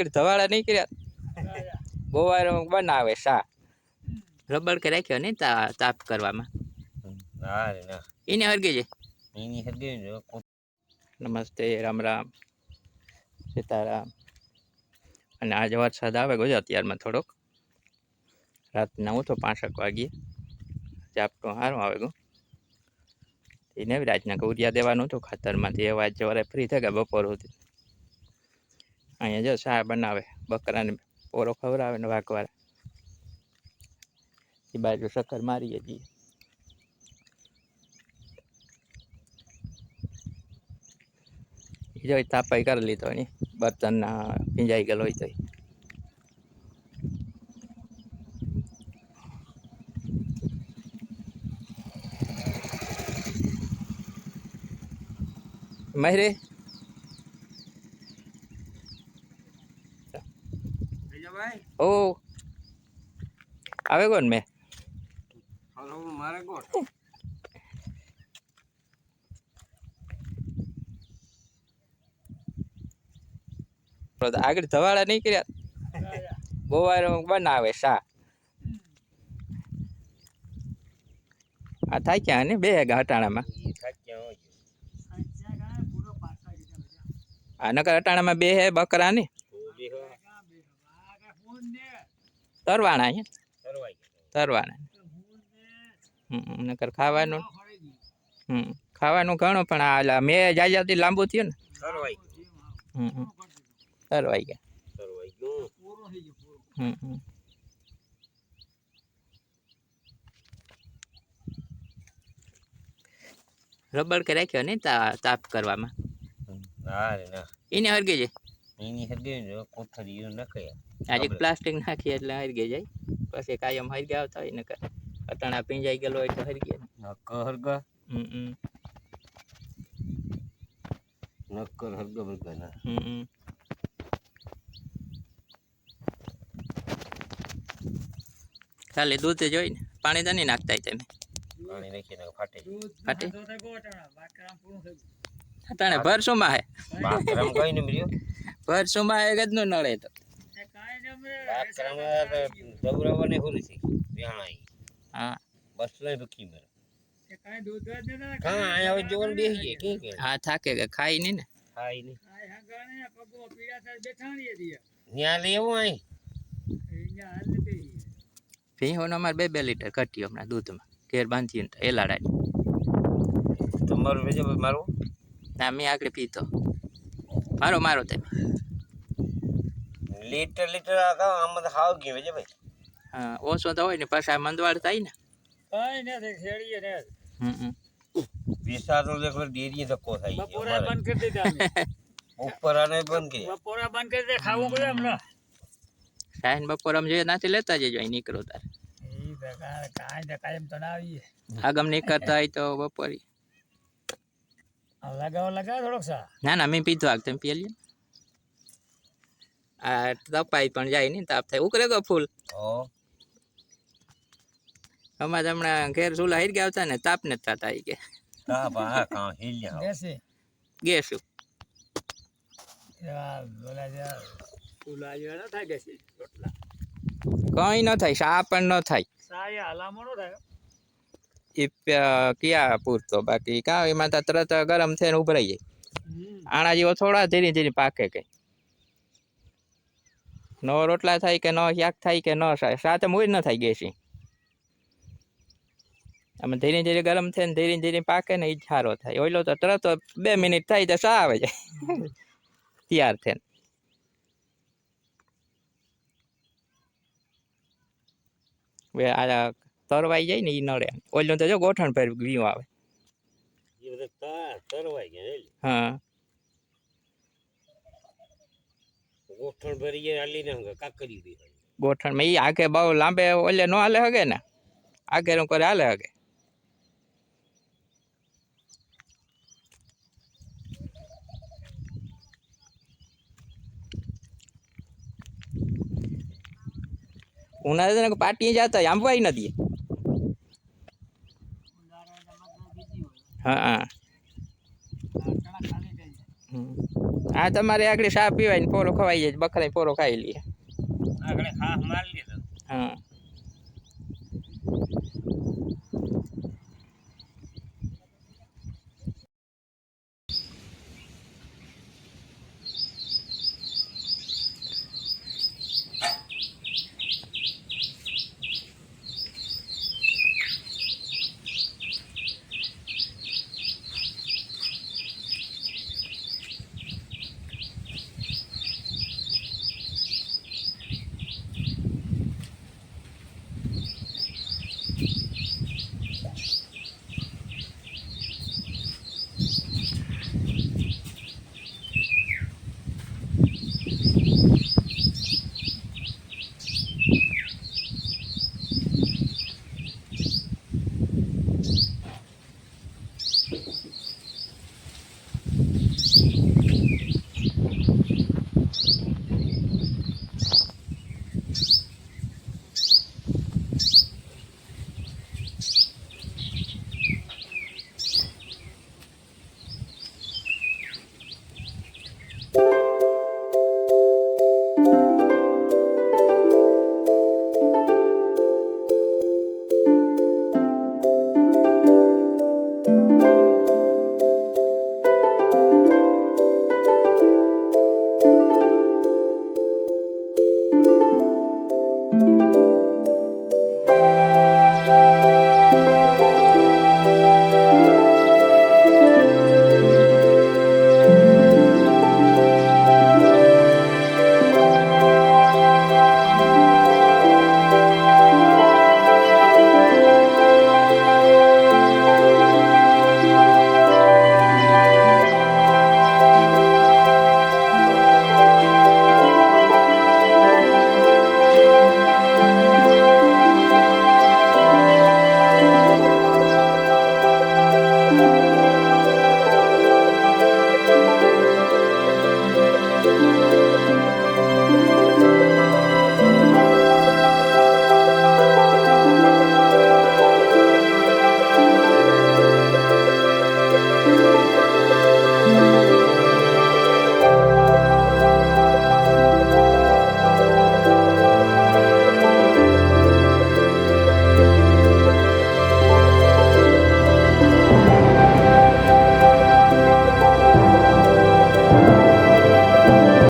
આગળ ધવાળા નહીં કર્યા ગોવાર બનાવે શા રબર કે રાખ્યો ને તા તાપ કરવામાં? ના રે ના. એને હરગી જાય નમસ્તે રામ રામ. સીતારામ. અને આજે વરસાદ આવે ગયો અત્યારમાં થોડોક. રાતના હું તો પાંચક વાગ્યે. ચાપટો સારું આવે ગયું એને રાતના ઉરિયા દેવાનું હતું ખાતરમાંથી એ વાત જવારે ફ્રી થઈ ગયા બપોર સુધી. અહીંયા જો શા બનાવે બકરાને પોરો ખવડાવે ને વાઘવાળા એ બાજુ શક્કર મારીએ છીએ જો તાપાઈ કરી લીધો ને બર્તનના ભીંજાઈ ગયેલો હોય તો ઈ. મહેરે આવે કોણ મેં હાલો મારે ગોળ તો આગળ ધવાળા નહીં કર્યા ગોવાર બનાવે શા આ થાય ક્યાં ને બે ઘાટાણામાં ઈ થાક્યા હોય આ નકર અટાણામાં બે હે બકરા ને તો બેહો તરવાણા અહીંયા સરવાઈ ગયા તરવાના હમ નકર ખાવાનું હમ ખાવાનું ઘણું પણ આ મેં જાજાથી લાંબુ થયું ને. સરવાઈ હમ. તરવાઈ ગયા. સરવાઈ ગયું. હમ હમ. રબડ કે રાખ્યો ને તા તાપ કરવામાં? ના રે ના. એને હરગી જાય? એની જો કોથળીઓ નખે આજે પ્લાસ્ટિક નાખીએ એટલે હરગી જાય. પછી કાયમ હરગી આવતા હોય ને અટાણા પીંજાઈ ગયેલો હોય તો હરગી નક્કર હરગા હમ હમ નક્કર હરગા બરગા ના હમ હમ. ખાલી દૂધ જોઈ ને પાણી તો નહીં નાખતા હોય તમે પાણી નાખીને ફાટે ફાટે અટાણે ભરસુમાં હે બાકરામ કઈ ને મળ્યો ભરસુમાં હે ગજ નું નળે તો છે વ્યાણાઈ. હા. બસ લઈ ભૂખી મરે. હા અહીંયા હવે જોવાનું બેસી જાય કે કે? હા થાકે કે ખાઈ નહીં ને? ખાઈ નહીં. ત્યાં લેવું અહીં. ભીહોનો અમારે બે બે લીટર કટ્યો હમણાં દૂધમાં ઘેર બાંધીએ ને તો એલાડાની તમારું વેજે મારું? ના મેં આગળ પીતો મારો મારો તમે. લીટર લીટર આ કાં આમાં તો હાવ ગયું વેજે ભાઈ હા ઓછો તો હોય ને પાછા મંદવાડ થાય ને હમ હમ. વિસ્તાર તો દેખો ડેરી ધક્કો થાય છે બપોરે અમારે. બંધ કરી દીધા અમે. ઉપર આને બંધ કરી બપોરે બંધ કરી દે ખાવું કયું એમને સાહેબ બપોર આમ જોઈએ નાથી લેતા જજો અહીં નીકળો તાર ઈ બેકાર કાંઈ ને કાંઈ એમ તો ના આવીએ આગમ નીકળતા હોય તો બપોરે આ લગાવો લગાવો થોડોક સા ના ના મેં પીધું આગ તમે પી લ્યો આ તપાઈ પણ જાય નહીં તાપ થાય. ઉકળે ગયો ફૂલ. અમારે હમણાં ઘેર ચૂલા હિર ગયા હતા ને તાપ ને થતા હોય કે. કા બા કા હિલ્યા દેશી ગેસું? એવા બોલા જે. ફૂલા જેવા ન થાય દેશી રોટલા. કંઈ ન થાય શા પણ ન થાય. ન ક્યાં પૂરતો બાકી કાં એમાં તરત ગરમ થઈને ઉભરાઈ જાય. આણા જેવો થોડા ધીરે ધીરે પાકે કે નો રોટલા થાય કે ન શાક થાય કે ન થાય સાથે મૂળ ન થાય ગેસી. આમ ધીરે ધીરે ગરમ થાય ને ધીરે ધીરે પાકે ને એ સારો થાય. ઓઈલો તો તરત બે મિનિટ થાય તો શા આવે જાય તૈયાર થઈને હવે આ તરવાઈ જાય ને એ નડે. ઓઈલો તો જો ગોઠણ પર વીવું આવે. હા. ગોઠણ ભરી ગયા હાલી ને કાકરી દે ગોઠણમાં એ આગે બહુ લાંબે ઓલે ન હાલે હગે ને આગે નું કરે હાલે હગે ઉનાળે છે ને પાટી જતા હોય, આમ વાય નથી આ તમારે આગળ શા પીવાય ને પોરો ખવાઈ જાય બકરા પોરો ખાઈ લઈએ આગળ ખાસ મારી લીધો હા.